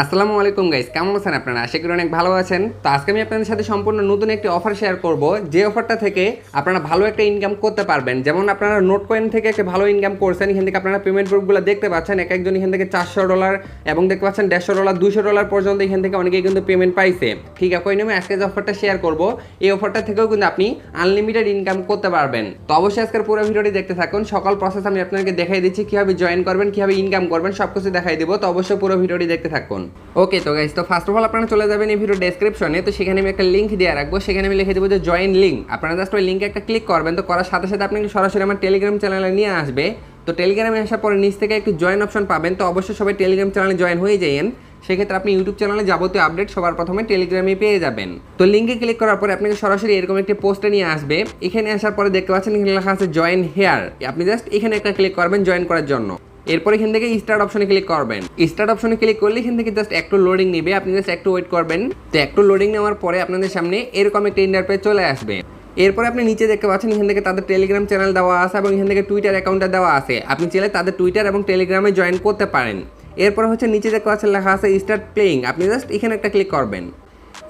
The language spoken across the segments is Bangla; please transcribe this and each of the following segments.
আসসালামু আলাইকুম গাইস, কেমন আছেন আপনারা? আশা করি অনেক ভালো আছেন। তো আজকে আমি আপনাদের সাথে সম্পূর্ণ নতুন একটি অফার শেয়ার করব। যে অফারটা থেকে আপনারা ভালো একটা ইনকাম করতে পারবেন, যেমন আপনারা নোট কয়েন থেকে একটা ভালো ইনকাম করছেন, এখান থেকে আপনারা পেমেন্ট প্রুফগুলো দেখতে পাচ্ছেন, এক একজন এখান থেকে চারশো ডলার এবং দেখতে পাচ্ছেন দেড়শো ডলার দুশো ডলার পর্যন্ত এখান থেকে অনেকেই কিন্তু পেমেন্ট পাইছে। ঠিক ওই নিয়মে আজকে যে অফারটা শেয়ার করব, এই অফারটা থেকেও কিন্তু আপনি আনলিমিটেড ইনকাম করতে পারবেন। তো অবশ্যই আজকের পুরো ভিডিওটি দেখতে থাকুন। সকল প্রসেস আমি আপনাকে দেখাই দিচ্ছি, কীভাবে জয়েন করবেন, কীভাবে ইনকাম করবেন সব কিছু দেখাই দিব। তো অবশ্যই পুরো ভিডিওটি দেখতে থাকুন। ওকে তো গাইস তো ফার্স্ট অফ অল আপনারা চলে যাবেন এই ভিডিও ডেসক্রিপশনে তো সেখানে আমি একটা লিঙ্ক দিয়ে রাখব। সেখানে আমি লিখে দেবো যে জয়েন লিঙ্ক আপনারা জাস্ট ওই লিঙ্কে একটা ক্লিক করবেন। তো করার সাথে সাথে আপনাকে সরাসরি আমার টেলিগ্রাম চ্যানেলে নিয়ে আসবে। তো টেলিগ্রামে আসার পরে নিচ থেকে একটু জয়েন অপশন পাবেন। তো অবশ্যই সবাই টেলিগ্রাম চ্যানেলে জয়েন হয়ে যাইন সেক্ষেত্রে আপনি ইউটিউব চ্যানেলে যাবতীয় আপডেট সবার প্রথমে টেলিগ্রামে পেয়ে যাবেন। তো লিঙ্কে ক্লিক করার পরে আপনাকে সরাসরি এরকম একটি পোস্টে নিয়ে আসবে। এখানে আসার পরে দেখতে পাচ্ছেন এখানে লেখা আছে জয়েন হেয়ার আপনি জাস্ট এখানে একটা ক্লিক করবেন জয়েন করার জন্য। এরপর এখান থেকে স্টার্ট অপশনে ক্লিক করবেন। স্টার্ট অপশনে ক্লিক করলে এখান থেকে জাস্ট একটু লোডিং নেবে। আপনি জাস্ট একটু ওয়েট করবেন। তো একটু লোডিং নেওয়ার পরে আপনাদের সামনে এরকম একটা ইন্টারপেজ চলে আসবে। এরপরে আপনি নিচে দেখতে পাচ্ছেন, এখান থেকে তাদের টেলিগ্রাম চ্যানেল দেওয়া আছে এবং এখান থেকে টুইটার অ্যাকাউন্টটা দেওয়া আছে। আপনি চাইলে তাদের টুইটার এবং টেলিগ্রামে জয়েন করতে পারেন। এরপর হচ্ছে নিচে দেখতে পাচ্ছেন লেখা আছে স্টার্ট প্লেইং আপনি জাস্ট এখানে একটা ক্লিক করবেন।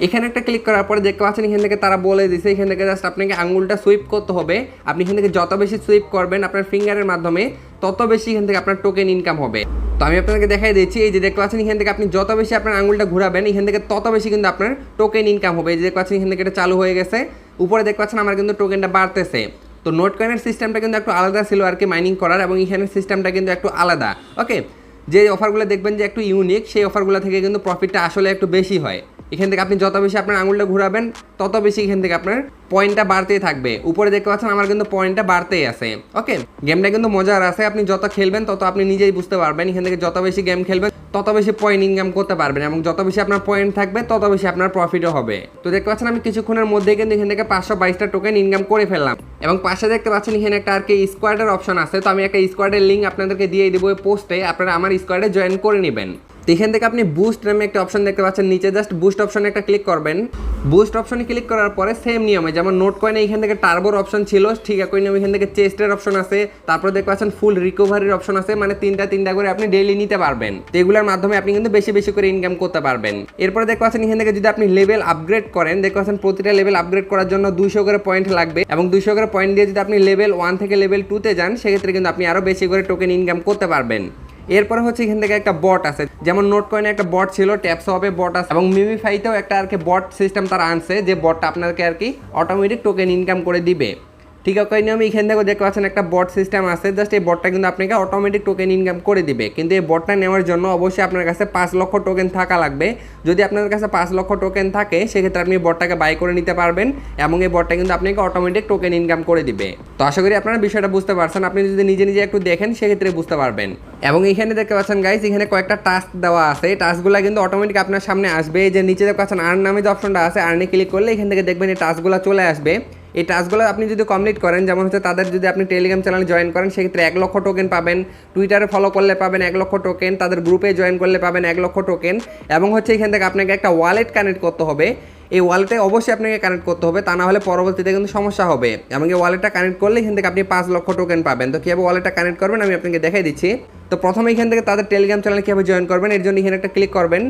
এখানে একটা ক্লিক করার পরে দেখতে পাচ্ছেন, এখান থেকে তারা বলে দিছে, এখান থেকে জাস্ট আপনাকে আঙুলটা সুইপ করতে হবে। আপনি এখান থেকে যত বেশি সুইপ করবেন আপনার ফিঙ্গারের মাধ্যমে, তত বেশি এখান থেকে আপনার টোকেন ইনকাম হবে। তো আমি আপনাকে দেখাই দিচ্ছি, এই যে দেখতে পাচ্ছেন, এখান থেকে আপনি যত বেশি আপনার আঙুলটা ঘুরাবেন, এখান থেকে তত বেশি কিন্তু আপনার টোকেন ইনকাম হবে। এই যে দেখতে পাচ্ছেন, এখান থেকে এটা চালু হয়ে গেছে। উপরে দেখতে পাচ্ছেন, আমার কিন্তু টোকেনটা বাড়তেছে। তো নোট কয়েনের সিস্টেমটা কিন্তু একটু আলাদা ছিল আর কি মাইনিং করার, এবং এখানের সিস্টেমটা কিন্তু একটু আলাদা। ওকে যে অফারগুলো দেখবেন যে একটু ইউনিক সেই অফারগুলো থেকে কিন্তু প্রফিটটা আসলে একটু বেশি হয়। এখান থেকে আপনি যত বেশি আপনার আঙুলটা ঘুরাবেন, তত বেশি এখান থেকে আপনার পয়েন্টটা বাড়তেই থাকবে। উপরে দেখতে পাচ্ছেন আমার কিন্তু পয়েন্টটা বাড়তেই আছে। ওকে গেমটা কিন্তু মজার আছে, আপনি যত খেলবেন, তত আপনি নিজেই বুঝতে পারবেন। এখান থেকে যত বেশি গেম খেলবেন, তত বেশি পয়েন্ট ইনকাম করতে পারবেন এবং যত বেশি আপনার পয়েন্ট থাকবে, তত বেশি আপনার প্রফিটও হবে। তো দেখতে পাচ্ছেন আমি কিছুক্ষণের মধ্যেই কিন্তু এখান থেকে পাঁচশো বাইশটা টোকেন ইনকাম করে ফেললাম। এবং পাশে দেখতে পাচ্ছেন এখানে একটা আর কি স্কোয়াডের অপশন আছে। তো আমি একটা স্কোয়াডের লিঙ্ক আপনাদেরকে দিয়ে দেবো পোস্টে আপনারা আমার স্কোয়াডে জয়েন করে নেবেন। এখান থেকে আপনি বুস্ট নামে একটা অপশন দেখতে পাচ্ছেন। নিচে জাস্ট বুস্ট অপশনে একটা ক্লিক করবেন। বুস্ট অপশনে ক্লিক করার পরে সেম নিয়মে, যেমন নোট কয়েনে এখান থেকে টার্বোর অপশন ছিল, ঠিক একই নিয়মে এখান থেকে চেস্টের অপশন আছে। তারপরে দেখতে পাচ্ছেন ফুল রিকভারির অপশন আছে মানে তিনটা তিনটা করে আপনি ডেইলি নিতে পারবেন। তো এগুলোর মাধ্যমে আপনি কিন্তু বেশি বেশি করে ইনকাম করতে পারবেন। এরপরে দেখতে পাচ্ছেন এখান থেকে যদি আপনি লেভেল আপগ্রেড করেন, দেখতে পাচ্ছেন প্রতিটা লেভেল আপগ্রেড করার জন্য দুইশো করে পয়েন্ট লাগবে এবং দুইশো করে পয়েন্ট দিয়ে যদি আপনি লেভেল ওয়ান থেকে লেভেল টুতে যান, সেক্ষেত্রে কিন্তু আপনি আরও বেশি করে টোকেন ইনকাম করতে পারবেন। এরপরে হচ্ছে এখান থেকে একটা বট আছে। যেমন নোট কয়েনে একটা বট ছিল ট্যাপস হবে বট আছে। এবং মিমিফাইতেও একটা আর কি বট সিস্টেম তারা আনছে, যে বটটা আপনাকে আর কি অটোমেটিক টোকেন ইনকাম করে দিবে। ঠিক আছে নিয়মে এখান থেকে দেখতে পাচ্ছেন একটা বট সিস্টেম আছে জাস্ট এই বটটা কিন্তু আপনাকে অটোমেটিক টোকেন ইনকাম করে দিবে। কিন্তু এই বটটা নেওয়ার জন্য অবশ্যই আপনার কাছে পাঁচ লক্ষ টোকেন থাকা লাগবে। যদি আপনার কাছে পাঁচ লক্ষ টোকেন থাকে, সেক্ষেত্রে আপনি বটটাকে বাই করে নিতে পারবেন এবং এই বটটা কিন্তু আপনাকে অটোমেটিক টোকেন ইনকাম করে দিবে। তো আশা করি আপনারা বিষয়টা বুঝতে পারছেন। আপনি যদি নিজে নিজে একটু দেখেন, সেক্ষেত্রে বুঝতে পারবেন। এবং এখানে দেখতে পাচ্ছেন গাইজ এখানে কয়েকটা টাস্ক দেওয়া আছে। এই টাস্কগুলো কিন্তু অটোমেটিক আপনার সামনে আসবে। যে নিচে দেখতে পাচ্ছেন আর্ন নামে যে অপশনটা আছে আর্নে ক্লিক করলে এখান থেকে দেখবেন এই টাস্কগুলো চলে আসবে। এই টাস্কগুলো আপনি যদি কমপ্লিট করেন, যেমন হচ্ছে তাদের যদি আপনি টেলিগ্রাম চ্যানেলে জয়েন করেন, সেক্ষেত্রে এক লক্ষ টোকেন পাবেন। টুইটারে ফলো করলে পাবেন এক লক্ষ টোকেন তাদের গ্রুপে জয়েন করলে পাবেন এক লক্ষ টোকেন এবং হচ্ছে এখান থেকে আপনাকে একটা ওয়ালেট কানেক্ট করতে হবে। এই ওয়ালেটে অবশ্যই আপনাকে কানেক্ট করতে হবে, তা না হলে পরবর্তীতে কিন্তু সমস্যা হবে। এবং এই ওয়ালেটটা কানেক্ট করলে এখান থেকে আপনি পাঁচ লক্ষ টোকেন পাবেন। তো কীভাবে ওয়ালেটটা কানেক্ট করবেন, আমি আপনাকে দেখাই দিচ্ছি। তো প্রথমে এখান থেকে তাদের টেলিগ্রাম চ্যানেলে কীভাবে জয়েন করবেন, এর জন্য এখানে একটা ক্লিক করবেন।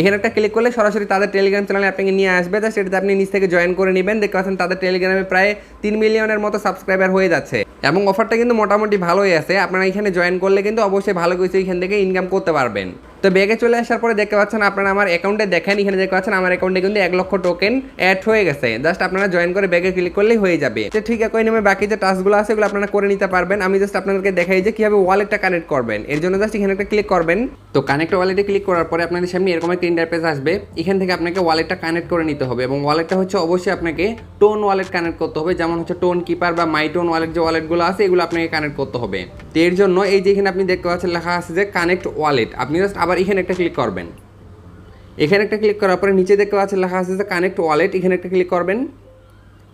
এখানে একটা ক্লিক করলে সরাসরি তাদের টেলিগ্রাম চ্যানেলে আপনাকে নিয়ে আসবে। তো সেটাতে আপনি নিজ থেকে জয়েন করে নেবেন। দেখতে পাচ্ছেন তাদের টেলিগ্রামে প্রায় তিন মিলিয়নের মতো সাবস্ক্রাইবার হয়ে যাচ্ছে। এবং অফারটা কিন্তু মোটামুটি ভালোই আছে। আপনারা এখানে জয়েন করলে কিন্তু অবশ্যই ভালো কিছু এখান থেকে ইনকাম করতে পারবেন। তো ব্যাগে চলে আসার পরে দেখতে পাচ্ছেন আপনারা আমার অ্যাকাউন্টে দেখেন, এখানে দেখতে পাচ্ছেন আমার অ্যাকাউন্টে কিন্তু এক লক্ষ টোকেন অ্যাড হয়ে গেছে। জাস্ট আপনারা জয়েন করে ব্যাগে ক্লিক করলেই হয়ে যাবে। তো ঠিক ওই নামে বাকি যে টাস্কগুলো আছে, এগুলো আপনারা করে নিতে পারবেন। আমি জাস্ট আপনাদেরকে দেখাই যে কীভাবে ওয়ালেটটা কানেক্ট করবেন। এর জন্য জাস্ট এখানে একটা ক্লিক করবেন। তো কানেক্ট ওয়ালেটে ক্লিক করার পরে আপনাদের সামনে এরকম একটা ইন্টারপেজ আসবে। এখান থেকে আপনাকে ওয়ালেটটা কানেক্ট করে নিতে হবে এবং ওয়ালেটটা হচ্ছে অবশ্যই আপনাকে টোন ওয়ালেট কানেক্ট করতে হবে। যেমন হচ্ছে টোন কিপার বা মাই টোন ওয়ালেট যে ওয়ালেটগুলো আছে, এগুলো আপনাকে কানেক্ট করতে হবে। তো এর জন্য এই যে এখানে আপনি দেখতে পাচ্ছেন লেখা আছে যে কানেক্ট ওয়ালেট আপনি জাস্ট আবার এখানে একটা ক্লিক করবেন। এখানে একটা ক্লিক করার পরে নিচে দেখতে পাচ্ছেন লেখা আছে যে কানেক্ট ওয়ালেট এখানে একটা ক্লিক করবেন।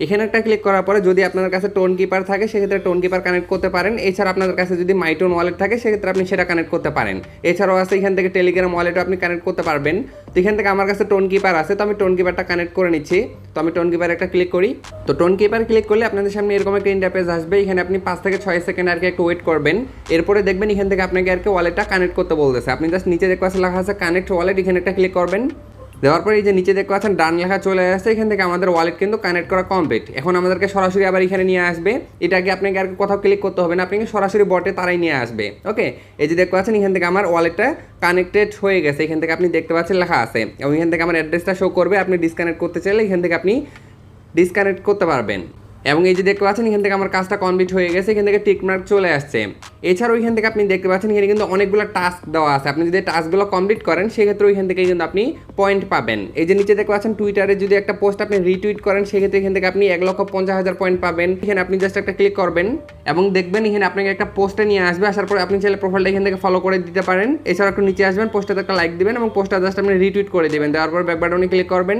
এখানে একটা ক্লিক করার পরে যদি আপনার কাছে টোন কিপার থাকে, সেক্ষেত্রে টোন কিপার কানেক্ট করতে পারেন। এছাড়া আপনাদের কাছে যদি মাইটোন ওয়ালেট থাকে, সেক্ষেত্রে আপনি সেটা কানেক্ট করতে পারেন। এছাড়াও আছে এখান থেকে টেলিগ্রাম ওয়ালেটও আপনি কানেক্ট করতে পারবেন। তো এখান থেকে আমার কাছে টোন কিপার আছে, তো আমি টোন কিপারটা কানেক্ট করে নিচ্ছি। তো আমি টোন কিপার একটা ক্লিক করি। তো টোন কিপার ক্লিক করলে আপনাদের সামনে এরকম একটা ইন্টারপেজ আসবে। এখানে আপনি পাঁচ থেকে ছয় সেকেন্ড আর কি একটু ওয়েট করবেন। এরপরে দেখবেন এখান থেকে আপনাকে আর কি ওয়ালেটটা কানেক্ট করতে বলতেছে। আপনি জাস্ট নিচে দেখতে লেখা আছে কানেক্ট ওয়ালেট এখানে একটা ক্লিক করবেন। দেওয়ার পরে এই যে নিচে দেখতে পাচ্ছেন, ডান লেখা চলে আসছে, এখান থেকে আমাদের ওয়ালেট কিন্তু কানেক্ট করা কমপ্লিট এখন আমাদেরকে সরাসরি আবার এখানে নিয়ে আসবে। এটাকে আপনাকে আর কোথাও ক্লিক করতে হবে না, আপনাকে সরাসরি বটে তারাই নিয়ে আসবে ওকে এই যে দেখতে পাচ্ছেন, এখান থেকে আমার ওয়ালেটটা কানেক্টেড হয়ে গেছে। এখান থেকে আপনি দেখতে পাচ্ছেন লেখা আছে, এবং এখান থেকে আমার অ্যাড্রেসটা শো করবে। আপনি ডিসকানেক্ট করতে চাইলে এখান থেকে আপনি ডিসকানেক্ট করতে পারবেন। এবং এই যে দেখতে পাচ্ছেন, এখান থেকে আমার কাজটা কমপ্লিট হয়ে গেছে, এখান থেকে টিকমার্ক চলে আসছে। এছাড়াও এখান থেকে আপনি দেখতে পাচ্ছেন, এখানে কিন্তু অনেকগুলো টাস্ক দেওয়া আছে। আপনি যদি টাস্কগুলো কমপ্লিট করেন সেক্ষেত্রে ওইখান থেকে কিন্তু আপনি পয়েন্ট পাবেন। এই যে নিচে দেখতে পাচ্ছেন টুইটারে যদি একটা পোস্ট আপনি রিটুইট করেন, সেক্ষেত্রে এখান থেকে আপনি এক লক্ষ পঞ্চাশ হাজার পয়েন্ট পাবেন। এখানে আপনি জাস্ট একটা ক্লিক করবেন এবং দেখবেন এখানে আপনাকে একটা পোস্টে নিয়ে আসবে। আসার পরে আপনি চাইলে প্রোফাইলটা এখান থেকে ফলো করে দিতে পারেন। এছাড়া একটু নিচে আসবেন পোস্টটাতে একটা লাইক দিবেন এবং পোস্টটা জাস্ট আপনি রিটুইট করে দেবেন। দেওয়ার পর ব্যাক বাটনে ক্লিক করবেন।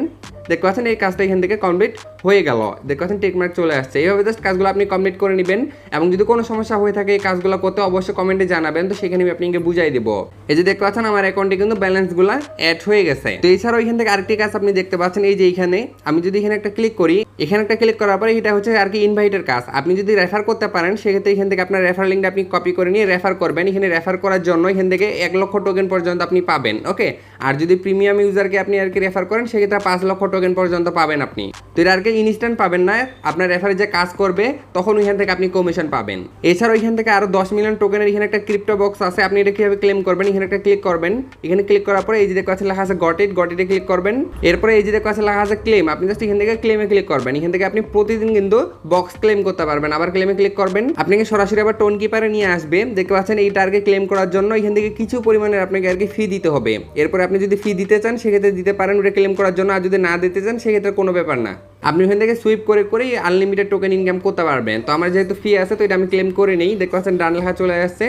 দেখতে পাচ্ছেন, এই কাজটা এখান থেকে কমপ্লিট হয়ে গেল। দেখতে পাচ্ছেন টেক মার্ক চলে আসছে। এইভাবে জাস্ট কাজগুলো আপনি কমপ্লিট করে নেবেন এবং যদি কোনো সমস্যা হয়ে থাকে এই কাজগুলো করতে অবশ্যই কমেন্টে জানাবেন। তো সেখানে আমি আপনাকে বুঝাই দেবো। এই যে দেখতে পাচ্ছেন আমার অ্যাকাউন্টে কিন্তু ব্যালেন্সগুলো অ্যাড হয়ে গেছে। তো এছাড়াও এখান থেকে আরেকটি কাজ আপনি দেখতে পাচ্ছেন, এই যে এখানে আমি যদি এখানে একটা ক্লিক করি, এখানে একটা ক্লিক করার পরে এটা হচ্ছে আর কি ইনভাইটের কাজ। আপনি যদি রেফার করতে পারেন, সেক্ষেত্রে এখান থেকে আপনার রেফার লিঙ্কটা আপনি কপি করে নিয়ে রেফার করবেন। এখানে রেফার করার জন্য এখান থেকে এক লক্ষ টোকেন পর্যন্ত আপনি পাবেন ওকে আর যদি প্রিমিয়াম ইউজারকে আপনি আর কি রেফার করেন, সেক্ষেত্রে পাঁচ লক্ষ টোকেন পর্যন্ত পাবেন আপনি। তো এটা আর কি ইনস্ট্যান্ট পাবেন না। আপনার রেফারে যে কাজ করবে, তখন ওইখান থেকে আপনি কমিশন পাবেন। এছাড়াও এখান থেকে আরও দশ মিলিয়ন টোকেনের এখানে একটা ক্রিপ্টো বক্স আছে। আপনি এটা কীভাবে ক্লেম করবেন? এখানে একটা ক্লিক করবেন। এখানে ক্লিক করার পরে এই যে দেখতে আছে লেখা আছে গট ইট ক্লিক করবেন। এরপরে এই যে দেখতে আছে লেখা আছে ক্লেম আপনি জাস্ট এখান থেকে ক্লেমে ক্লিক করবেন। এখান থেকে আপনি প্রতিদিন কিন্তু বক্স ক্লেম করতে পারবেন। আবার ক্লেমে ক্লিক করবেন। আপনাকে সরাসরি আবার টোন কিপারে নিয়ে আসবে। দেখতে পাচ্ছেন, এই টার্গেট ক্লেম করার জন্য এখান থেকে কিছু পরিমাণের আপনাকে আর কি ফি দিতে হবে। এরপরে আপনি যদি ফি দিতে চান, সেক্ষেত্রে দিতে পারেন। ওটা ক্লেম করার জন্য। আর যদি না দিতে চান, সেক্ষেত্রে কোনো ব্যাপার না। আপনি ওখান থেকে সুইপ করে, করেই আনলিমিটেড টোকেন ইনকাম করতে পারবেন। তো আমার যেহেতু ফি আছে, তো এটা আমি ক্লেম করে নিই। দেখতে পাচ্ছেন ডান লেখা চলে আসছে।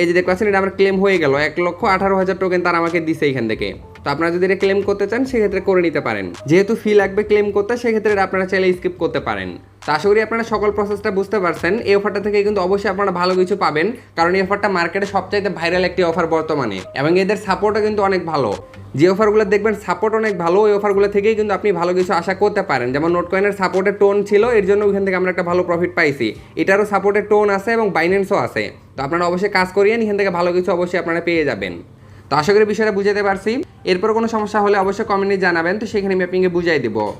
এই যে দেখতে পাচ্ছেন, এটা আমার ক্লেম হয়ে গেল। এক লক্ষ আঠারো হাজার টোকেন তার আমাকে দিছে এখান থেকে। তো আপনারা যদি এটা ক্লেম করতে চান, সেক্ষেত্রে করে নিতে পারেন। যেহেতু ফি লাগবে ক্লেম করতে, সেক্ষেত্রে আপনারা চাইলে স্কিপ করতে পারেন। তো আশা করি আপনারা সকল প্রসেসটা বুঝতে পারছেন। এই অফারটা থেকে কিন্তু অবশ্যই আপনারা ভালো কিছু পাবেন। কারণ এই অফারটা মার্কেটে সবচাইতে ভাইরাল একটি অফার বর্তমানে। এবং এদের সাপোর্টও কিন্তু অনেক ভালো। যে অফারগুলো দেখবেন সাপোর্ট অনেক ভালো, ওই অফারগুলো থেকেই কিন্তু আপনি ভালো কিছু আশা করতে পারেন। যেমন নোট কয়েনের সাপোর্টের টোন ছিল, এর জন্য ওইখান থেকে আমরা একটা ভালো প্রফিট পাইছি। এটারও সাপোর্টের টোন আছে এবং বাইন্যান্সও আছে। তো আপনারা অবশ্যই কাজ করিয়েন এখান থেকে ভালো কিছু অবশ্যই আপনারা পেয়ে যাবেন। তো আশা করি বিষয়টা বুঝাতে পারছি। এরপর কোনো সমস্যা হলে অবশ্যই কমেন্টে জানাবেন। তো সেখানে আমি আপনাকে বুঝাই দেবো।